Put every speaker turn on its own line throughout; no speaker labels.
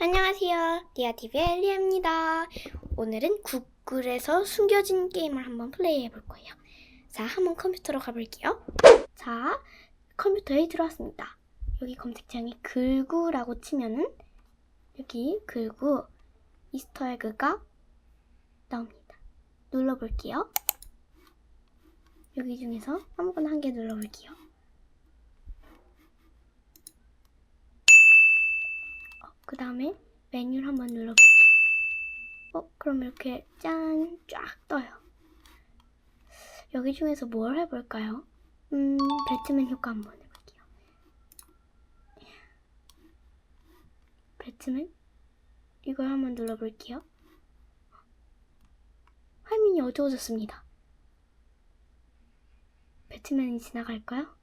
안녕하세요. 리아TV의 리아입니다. 오늘은 구글에서 숨겨진 게임을 한번 플레이해 볼 거예요. 자, 한번 컴퓨터로 가볼게요. 자, 컴퓨터에 들어왔습니다. 여기 검색창에 글구라고 치면은 여기 글구 이스터에그가 나옵니다. 눌러볼게요. 여기 중에서 아무거나 한 개 눌러볼게요. 그 다음에 메뉴를 한번 눌러볼게요. 어, 그럼 이렇게 짠, 쫙 떠요. 여기 중에서 뭘 해볼까요? 음, 배트맨 효과 한번 해볼게요. 배트맨? 이걸 한번 눌러볼게요. 화면이 어두워졌습니다. 배트맨이 지나갈까요?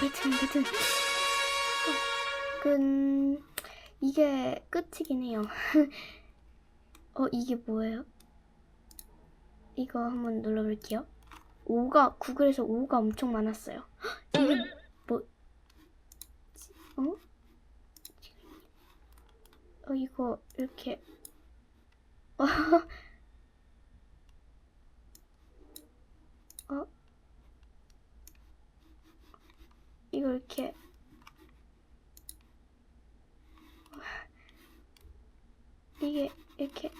배트맨, 배트맨. 끈 이게 끝이긴 해요. 어 이게 뭐예요? 이거 한번 눌러볼게요. 5가 구글에서 5가 엄청 많았어요. 헉, 이게 뭐? 어? 어 이거 이렇게 이거 이렇게 이게 이렇게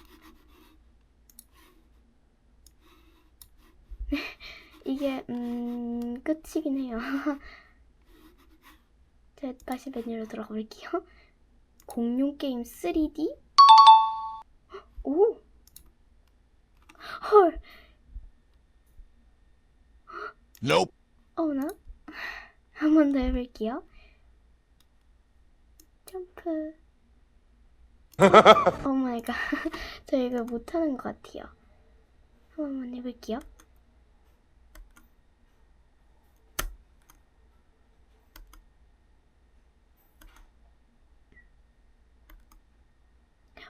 이게 음 끝이긴 해요. 자 다시 메뉴로 들어가 볼게요. 공룡 게임 3D 오 헐.
Nope.
어나 한번더 해볼게요. 점프. 오 마이 갓. 저 이거 못하는 것 같아요. 한 번만 해볼게요.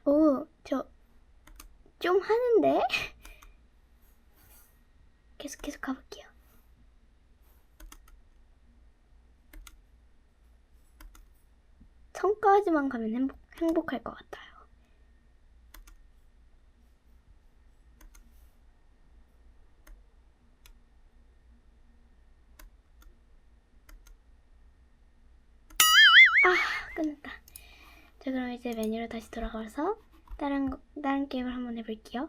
오, 저 좀 하는데? 계속 계속 가볼게요. 성까지만 가면 행복, 행복할 것 같아요. 아, 끝났다. 자, 그럼 이제 메뉴로 다시 돌아가서 다른 거- 다른 게임을 한번 해볼게요.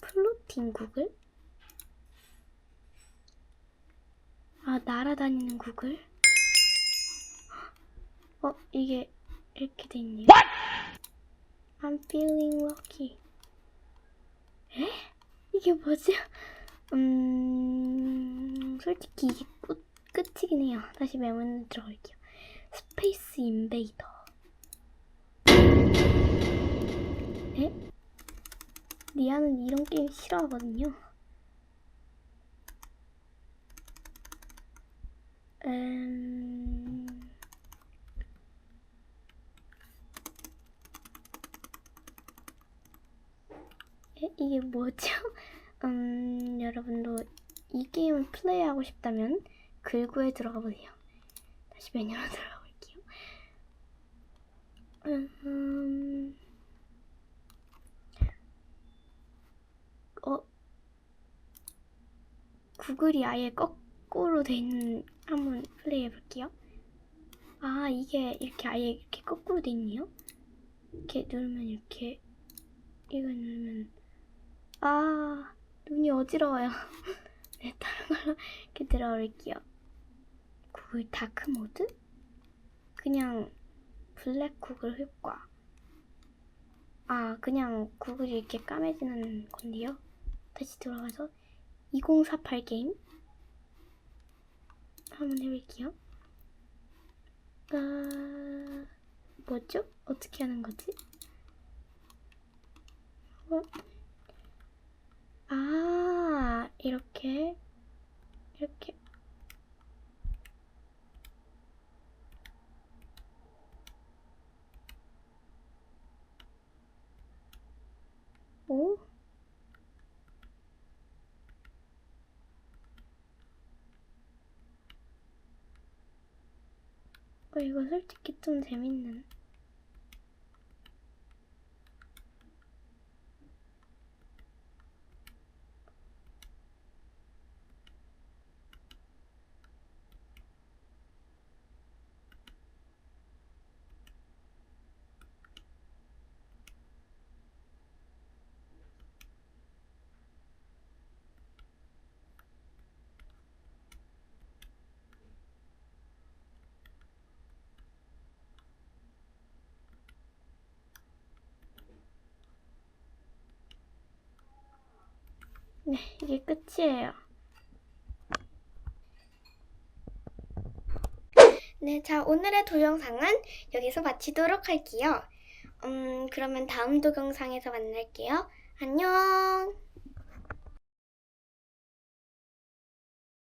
플로팅 구글? 아, 날아다니는 구글? 어, 이게 이렇게 돼 있네요. I'm feeling lucky. 에? 이게 뭐지? 음, 솔직히 이게 끝, 끝이긴 해요. 다시 메모에 들어갈게요. 스페이스 인베이더. 에? 리아는 이런 게임 싫어하거든요. 음... 이게 뭐죠? 음, 여러분도 이 게임을 플레이하고 싶다면 글구에 들어가 보세요. 다시 메뉴로 들어가 볼게요. 음, 어, 구글이 아예 거꾸로 돼 한번 플레이해 볼게요. 아, 이게 이렇게 아예 이렇게 거꾸로 돼 있네요. 이렇게 누르면 이렇게 이거 누르면 아 눈이 어지러워요. 네 다른 걸로 이렇게 들어올게요. 구글 다크 모드? 그냥 블랙 구글 효과. 아 그냥 구글이 이렇게 까매지는 건데요. 다시 들어가서 2048 게임 한번 해볼게요. 아 뭐죠? 어떻게 하는 거지? 어? 아, 이렇게, 이렇게. 오? 어, 이거 솔직히 좀 재밌는. 네, 이게 끝이에요. 네, 자, 오늘의 동영상은 여기서 마치도록 할게요. 음, 그러면 다음 동영상에서 만날게요. 안녕!